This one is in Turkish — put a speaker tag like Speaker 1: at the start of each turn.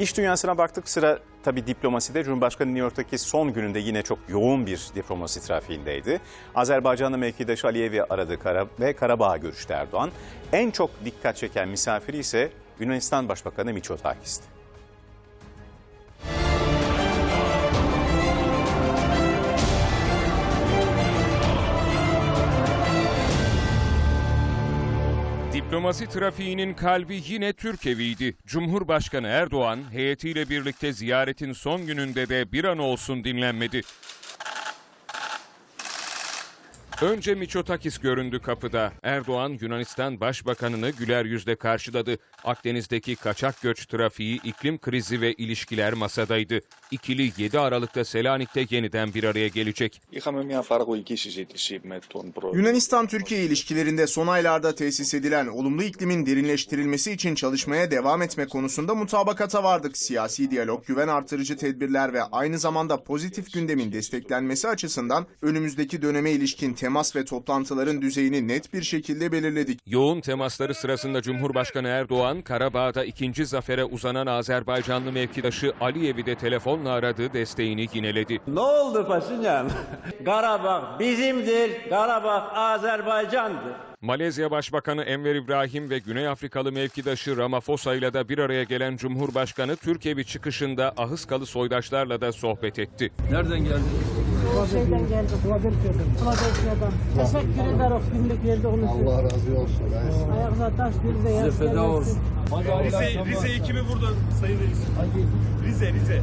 Speaker 1: İş dünyasına baktık sıra tabii diplomaside. Cumhurbaşkanı New York'taki son gününde yine çok yoğun bir diplomasi trafiğindeydi. Azerbaycanlı mevkidaşı Aliyev'i aradı Kara ve Karabağ'a görüştü Erdoğan. En çok dikkat çeken misafiri ise Yunanistan Başbakanı Mitsotakis'ti.
Speaker 2: Diplomasi trafiğinin kalbi yine Türk eviydi. Cumhurbaşkanı Erdoğan heyetiyle birlikte ziyaretin son gününde de bir an olsun dinlenmedi. Önce Miçotakis göründü kapıda. Erdoğan Yunanistan Başbakanını güler yüzle karşıladı. Akdeniz'deki kaçak göç trafiği, iklim krizi ve ilişkiler masadaydı. İkili 7 Aralık'ta Selanik'te yeniden bir araya gelecek.
Speaker 3: Yunanistan-Türkiye ilişkilerinde son aylarda tesis edilen olumlu iklimin derinleştirilmesi için çalışmaya devam etme konusunda mutabakata vardık. Siyasi diyalog, güven artırıcı tedbirler ve aynı zamanda pozitif gündemin desteklenmesi açısından önümüzdeki döneme ilişkin temas ve toplantıların düzeyini net bir şekilde belirledik.
Speaker 2: Yoğun temasları sırasında Cumhurbaşkanı Erdoğan, Karabağ'da ikinci zafere uzanan Azerbaycanlı mevkidaşı Aliyev'i de telefonla aradı, desteğini yineledi.
Speaker 4: Ne oldu Paşinyan? Karabağ bizimdir, Karabağ Azerbaycan'dır.
Speaker 2: Malezya Başbakanı Enver İbrahim ve Güney Afrikalı mevkidaşı Ramaphosa ile de bir araya gelen Cumhurbaşkanı Türkiye çıkışında Ahıskalı soydaşlarla da sohbet etti.
Speaker 5: Nereden geldiniz?
Speaker 6: şeyden geldik. Philadelphia'dan. Teşekkür ederiz günlük verdiğiniz için.
Speaker 7: Allah razı olsun.
Speaker 6: Ayağına taş bir de
Speaker 5: Size feda olsun.
Speaker 8: Rize, Rize ekibi burada Sayın Reis. Rize, Rize.